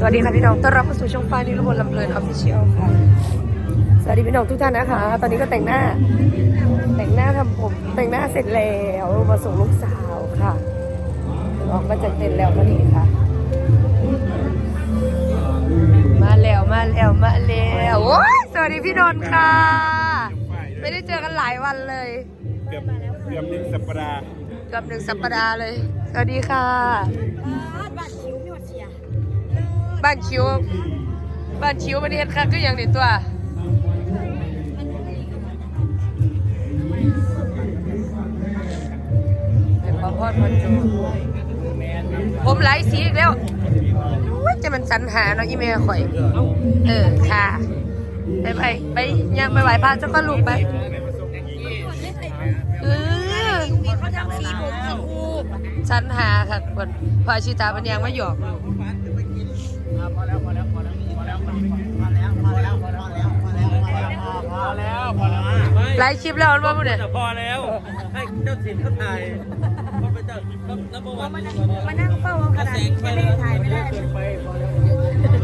สวัสดีค่ะพี่น้อง ต้อนรับเข้าสู่ช่องฟ้านิรมนต์ลำเพลินออฟฟิเชียลค่ะ สวัสดีพี่น้องทุกท่านนะคะ ตอนนี้ก็แต่งหน้า แต่งหน้าทำผม แต่งหน้าเสร็จแล้วมาส่งลูกสาวค่ะ ออกมาจากเต็นท์แล้วพอดีค่ะ มาแล้วมาแล้วมาแล้วโอ้ยสวัสดีพี่นนท์ค่ะ ไม่ได้เจอกันหลายวันเลยเกือบเกือบหนึ่งสัปดาห์เกับหนึ่งสัปดาห์เลย สวัสดีค่ะ บ้านคิ้วพี่วัดเชียร์ บ้านคิวบ้านคิวมันเฮ็ดคักก็อย่างนี้ตัว เป็นพอพอดพอจูผมไลฟ์สีอีกแล้วว่าจะมันสรรหาเนาะอีเมลข่อย เออ ค่ะ ไปไปไปยังไปไหวพระเจ้าก็ลูกไปเออเขาทำสีผมสีอูสรรหาค่ะคนพออาชิตาปัญญางมาหยอก ลูกไลฟ์คลิปแล้วมันว่าบุเนี่ยพอแล้ว ให้เจ้าถิ่นเขาถ่ายเขาเป็นเจ้าแล้วเมื่อวานมานั่งเฝ้าเอาขนาดนี้ไม่ได้ถ่ายไม่ได้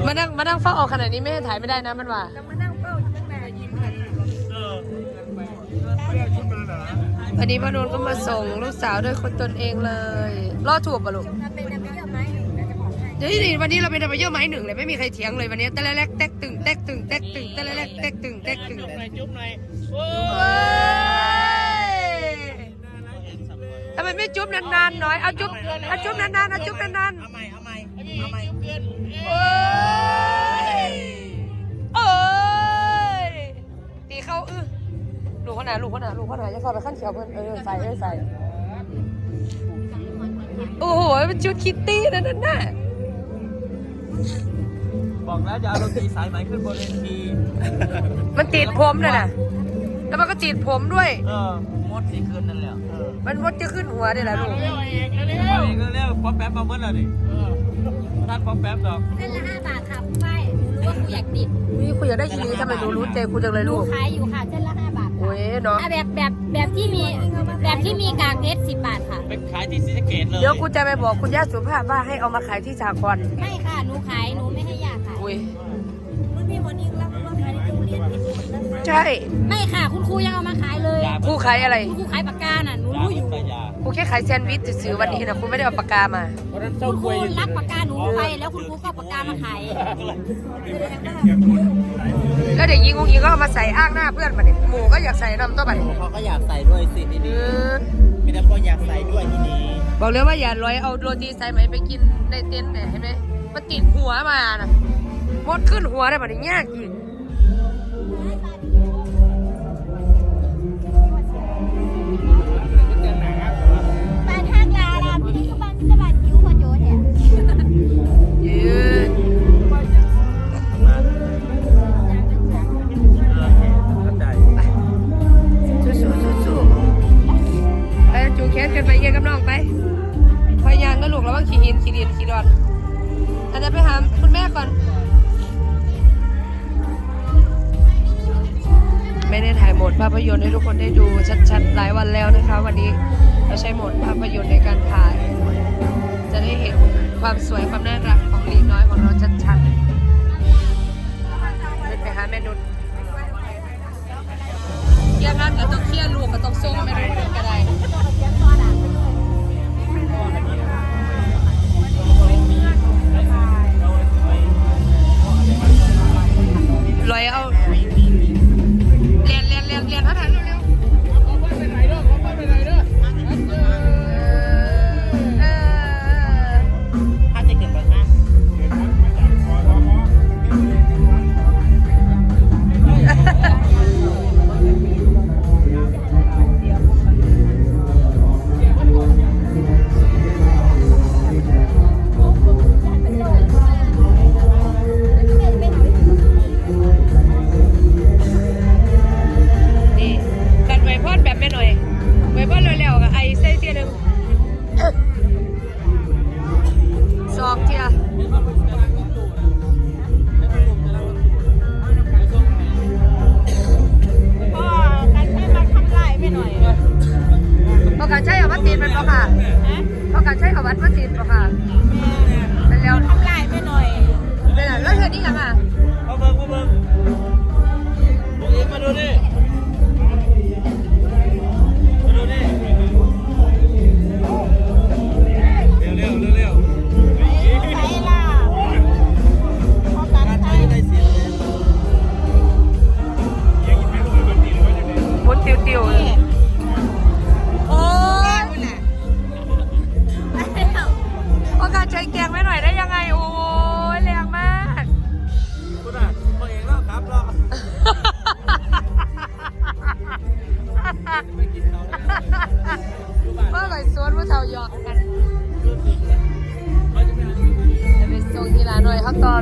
มานั่งมานั่งเฝ้าออกขนาดนี้ไม่ให้ถ่ายไม่ได้นะมันว่าต้องมานั่งเฝ้าอยู่ตั้งนานยิงเออวันนี้พ่อนุ่นก็มาส่งลูกสาวด้วยคนตนเองเลย รอดถูกปะลูก ดี๋ยวนี่วันนี้เราเป็นดับเบิลเยอไม้หนึ่งเลยไม่มีใครเถียงเลยวันนี้แต่ละแรกแตกตึงแตกตึงแตกตึงแต่ละแรกแตกตึงแตกตึงจุ๊บหน่อยจุ๊บหน่อยโอ้เว้ยทำไมไม่จุ๊บนานๆหน่อยเอาจุ๊บเอาจุ๊บนานๆเอาจุ๊บนานๆเอาใหม่เอาใหม่เอาใหม่ๆโอ้ยโอ้ยตีเข้าอื้อลูกขนาดลูกขนาดลูกขนาดจะเข้าไปขั้นเขียวเพื่อนเออใส่เออใส่โอ้โหเป็นชุดคิตตี้นั่นน่ะ บอกแล้วจะเอาดนตรีสายไหมขึ้นบนเวทีมันติดผมน่ะนะแล้วมันก็ติดผมด้วย เออมดสีคืนนั่นแหละเออมันมดจะขึ้นหัวได้ละลูกเอาเองก็เรียกป๊อปแป๊บมาเมื่อไหร่ดิท่านป๊อปแป๊บดอก เส้นละห้าบาทค่ะไม่หนูรู้ว่าครูอยากติด นี่คุยอยากได้ยีนี้ทำไมหนูรู้ใจคุณจังเลยหนูลูกขายอยู่ค่ะเส้น ละห้าบาทโอ้ยเนาะ อะแบบแบบแบบที่มีแบบที่มีกากเพชรสิบบาทค่ะ ไปขายที่ศรีสะเกดเลยเดี๋ยวกูจะไปบอกคุณย่าสุภาพว่าให้เอามาขายที่สากรณ์ไม่ค่ะหนูขายหนูไม่ให้ยาขายอุ้ยรุ่นพี่วันนี้รับว่าขายในโรงเรียนใช่ ไม่ค่ะ คุณครูยังเอามาขายเลยครูขายอะไร คุณครูขายปากกาน่ะหนูรู้อยู่ปยาครู แค่ขายแซนด์วิชซื้อๆวันนี้นะคุณไม่ได้เอาปากกามา เพราะนั้นคุเจ้าณคกรูล้วยอยู่รักปากกาหนูไปแล้วคุณครูก็เอาปากกามาขายแล้วเด็กยิงงยิงก็เอามาใส่อ้างหน้าเพื่อนมาเนี่ยหมูก็อยากใส่นำตัวบัดนี้เขาก็อยากใส่ด้วยสิทีเอนี้อมีแต่คนอยากใส่ด้วยทีนี้บอกเลยว่าอย่าลอยเอาโรตีสายไหมไปกินในเต็นท์เนี่ยเห็นไหมมันติดหัวมานะมดขึ้นหัวได้บัดนี้ยากจริ ภาพยนตร์ให้ทุกคนได้ดูชัดๆหลายวันแล้วนะคะ วันนี้เราใช้โหมดภาพยนตร์ในการถ่าย จะได้เห็นความสวยความน่ารักของลีน้อยของเราชัดๆเดินไปหาแม่นุชเคลียร์งากแต้องเคลียร์ลูกก็ต้องส่งแม่นุชก็ได้ 家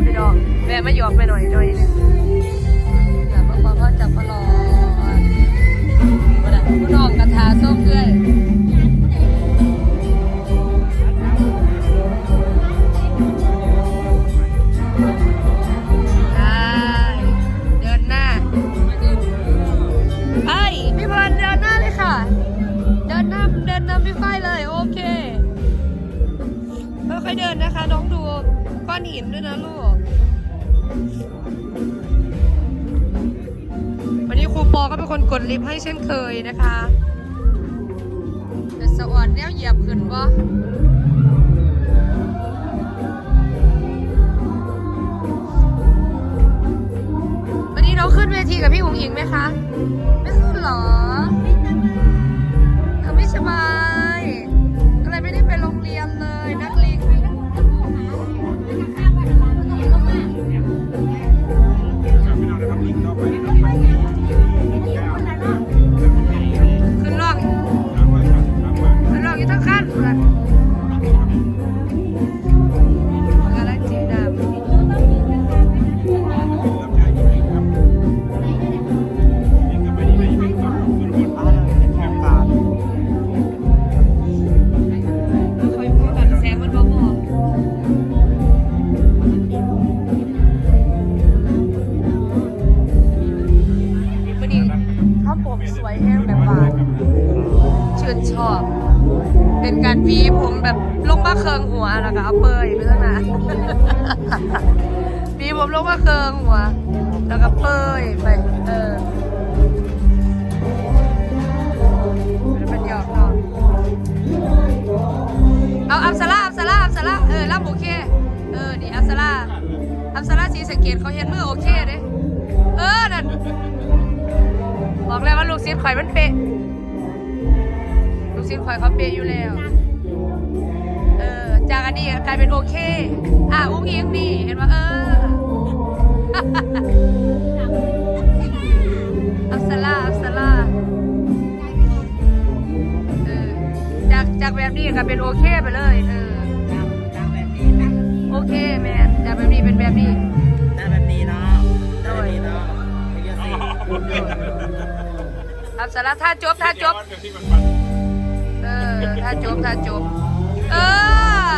พี่น้องแวะมาหยอกไปหน่อยหน่อยนึงอยากมาขอพ่อจากพลอดบ่ได้ผู้น้องกระทาส้มเดินหน้าไอ้ยพี่พลเดินหน้าเลยค่ะเดินนำเดินนำพี่ฝ้ายเลย โอเคค่อยๆเดินนะคะ น้องดู ก้อนหินด้วยนะลูก วันนี้ครูปอก็เป็นคนกดลิฟต์ให้เช่นเคยนะคะแต่สวรรค์เนี่ยเหยียบขึ้นวะวันนี้น้องขึ้นเวทีกับพี่หงหิงไหมคะ แห้งแบบบานชื่นชอบ เป็นการหวีผมแบบลงมาเคืองหัวแล้วก็เอาเปยไปตั้งนานหวีผมลงมาเคืองหัว แล้วก็เปยไปเออแล้วเป็นหยอกเนาะเอาอับสลาอับสลาอับสลาเออรับโอเค เออนี่อับสลาอับสลาสีสะเกตเขาเห็นมือโอเคเด้ ศิษย์ข่อยมันเป๊ะลูกศิษย์ข่อยเขาเป๊ะอยู่แล้ว เออ จากอันนี้กลายเป็นโอเค อะอุ้งอิงนี่เห็นว่าเอออับสลาอับสลาเออ จากจากแบบนี้ก็เป็นโอเคไปเลย เออ โอเคแมนจากแบบนี้เป็นแบบนี้หน้าแบบนี้เนาะหน้าแบบนี้เนาะไม่เยอะสิ อับสลาถ้าจบถ้าจบเดี๋ยวที่มันฟันเออถ้าจบถ้าจบ เออ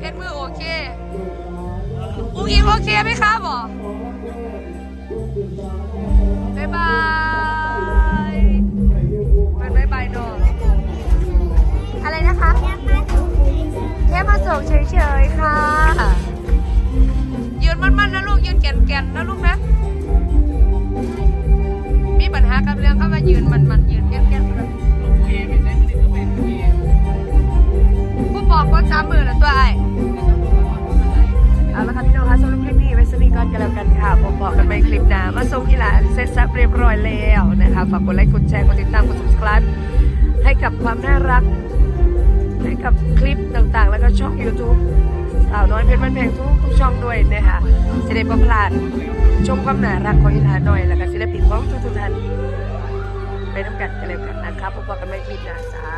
เฮ็ดมือโอเคอุ้งอิงโอเคไหมครับบอบ๊ายบายมันบ๊ายบายดอกอะไรนะคะ แค่มาส่งเฉยๆค่ะ ยืนมั่นๆนะลูกยืนแก่นๆนะลูกนะ กับเรื่องเข้ามายืนมันยืนแก่นๆนะผู้บอกก็สามมือแล้วตัวไอ้เอาละค่ะพี่น้องคะสำหรับคลิปนี้ไว้สนิทก่อนกันแล้วกันค่ะผมบอกกันไปคลิปหน้ามาส่งที่านเสร็จสับเรียบร้อยแล้วนะคะฝากกดไลค์กดแชร์กดติดตามกด subscribe ให้กับความน่ารักให้กับคลิปต่างๆ แล้วก็ช่อง YouTube สาวน้อยเพชรมันแพงทุกทุกช่องด้วยนะคะจะได้ประพลาดชมความน่ารักของอีหลาหน่อย แล้วก็ศิลปินของทุกๆท่าน ไปน้ำกันกันเลยกันนะครับพบกันไม่ผิดนะจ้า